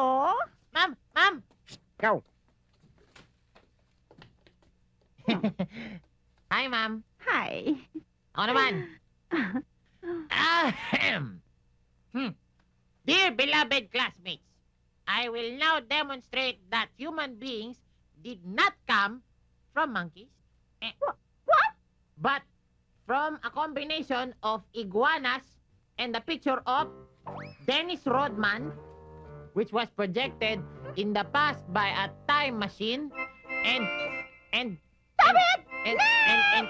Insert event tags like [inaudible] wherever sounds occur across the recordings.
Hello? Ma'am, ma'am. Ikaw. Hi, ma'am. Hi. Ako naman. Ahem. Hmm. Dear beloved classmates, I will now demonstrate that human beings did not come from monkeys. Eh, What? But from a combination of iguanas and the picture of Dennis Rodman, which was projected in the past by a time machine, and and Stop and, it! and and and,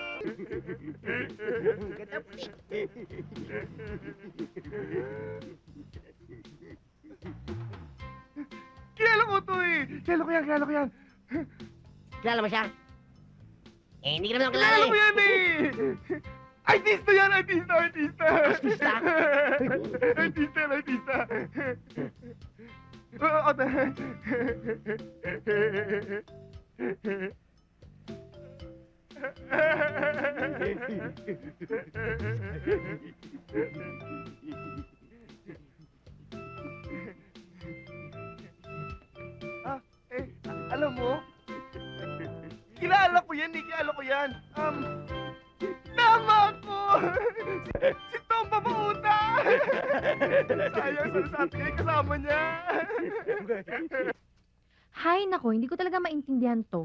Kilala ko to eh. Kilala ko yan, kilala ko yan. Kilala mo siya? Eh, hindi ka naman ako Kilala kilala ko eh. yan eh. Artista yan, artista, artista. Artista? artista, yan, artista. Oo, ah, eh, alam mo, kilala ko yan, eh, kilala ko yan. Um! Si, Tom Babauta! Sayang, sana sa atin kasama niya. Hay nako, hindi ko talaga maintindihan to.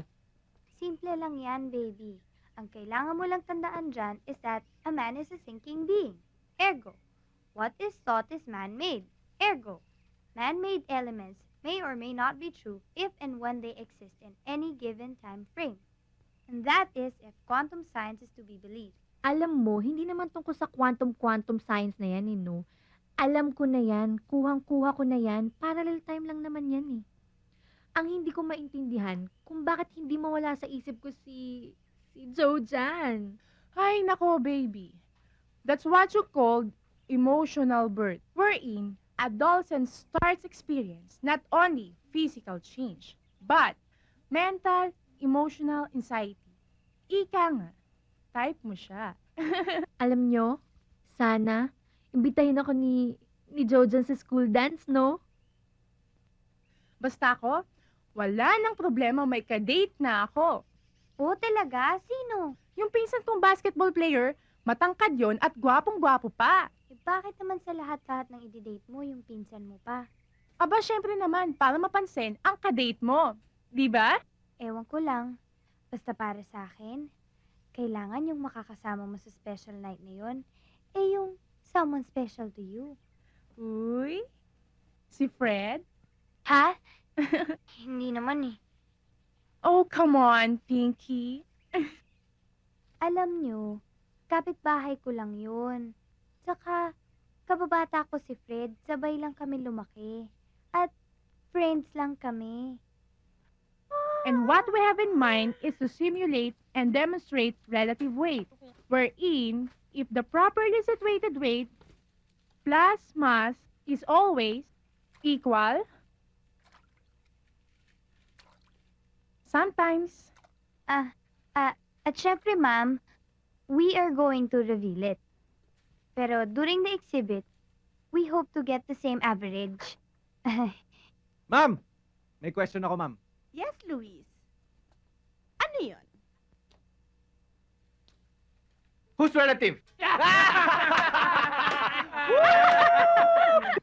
Simple lang yan, baby. Ang kailangan mo lang tandaan dyan is that a man is a thinking being. Ergo, what is thought is man-made. Ergo, man-made elements may or may not be true if and when they exist in any given time frame. And that is if quantum science is to be believed. Alam mo, hindi naman tungkol sa quantum-quantum science na yan, eh, no? Alam ko na yan, kuhang-kuha ko na yan, parallel time lang naman yan eh. Ang hindi ko maintindihan, kung bakit hindi mawala sa isip ko si... si Joe Jan. Ay, nako, baby. That's what you called emotional birth, wherein adolescent starts experience not only physical change, but mental, emotional anxiety. Ika nga, type mo siya. [laughs] Alam nyo, sana, imbitahin ako ni... ni Joe Jan sa school dance, no? Basta ako, wala nang problema may kadate na ako. Oo talaga? Sino? Yung pinsan kong basketball player, matangkad yon at gwapong-gwapo pa. Eh, bakit naman sa lahat-lahat ng i-date mo, yung pinsan mo pa? Aba, syempre naman, para mapansin ang kadate mo. Di ba? Ewan ko lang. Basta para sa akin, kailangan yung makakasama mo sa special night na yon, eh yung someone special to you. Uy, si Fred? Ha? [laughs] Hindi naman eh. Oh, come on, Pinky. [laughs] Alam nyo, kapitbahay ko lang yun. Tsaka, kababata ko si Fred, sabay lang kami lumaki. At friends lang kami. And what we have in mind is to simulate and demonstrate relative weight, wherein, if the properly situated weight plus mass is always equal, sometimes, uh, uh, At syempre, ma'am, we are going to reveal it. Pero during the exhibit, we hope to get the same average. [laughs] Ma'am! May question ako, ma'am. Yes, Luis. Ano yun? Who's relative? [laughs]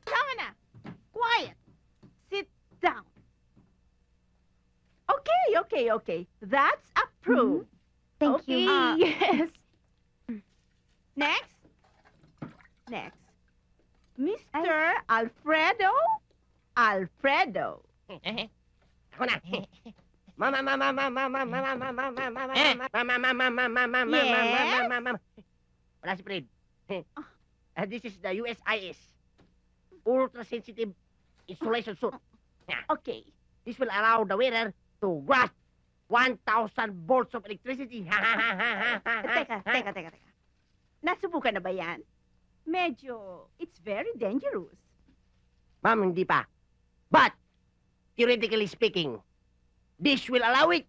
Tama na. Quiet. Sit down. Okay, okay, okay. That's approved. Thank Okay. you. ah, [laughs] yes. Next. Next. Mr. Alfredo. Alfredo. [laughs] Ako na. Mama, mama, mama, mama, mama, mama, mama, mama, Eh. mama, mama, mama, mama, mama, Yes? mama, mama. Wala si Fred. Uh, this is the USIS. Ultra sensitive insulation suit. Okay. This will allow the wearer to grasp 1,000 volts of electricity. Teka, teka, teka, teka. Nasubukan na ba yan? Medyo, it's very dangerous. Ma'am, hindi pa. But, theoretically speaking, this will allow it.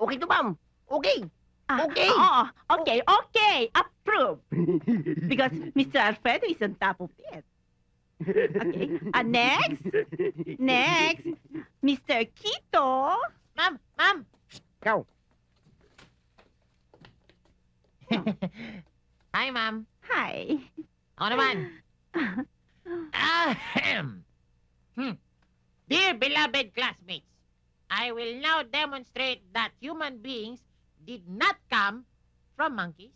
Okay to, ma'am? Okay. Ah, Okay. Oo, okay, okay. Approved. [laughs] Because Mr. Alfredo is on top of it. Okay. Uh, next. Next. Mr. Kito. Ma'am, ma'am. Ikaw. [laughs] Hi, ma'am. Hi. Ako naman. [laughs] Ahem. Hmm. Dear beloved classmates, I will now demonstrate that human beings did not come from monkeys.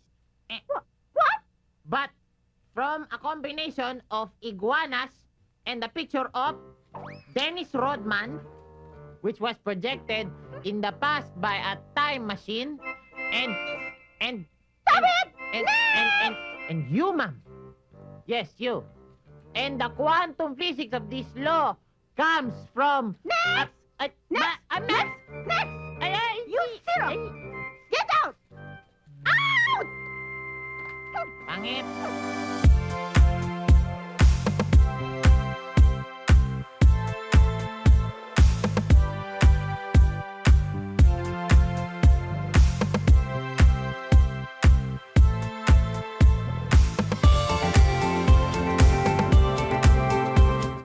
Eh, Wha- what? But from a combination of iguanas and the picture of Dennis Rodman, which was projected in the past by a time machine, and and Stop and, it! and, and, and, and you, ma'am. Yes, you. And the quantum physics of this law comes from... Next! Uh, uh, Next! ma- uh, Next! Next! Ay, ay, You syrup!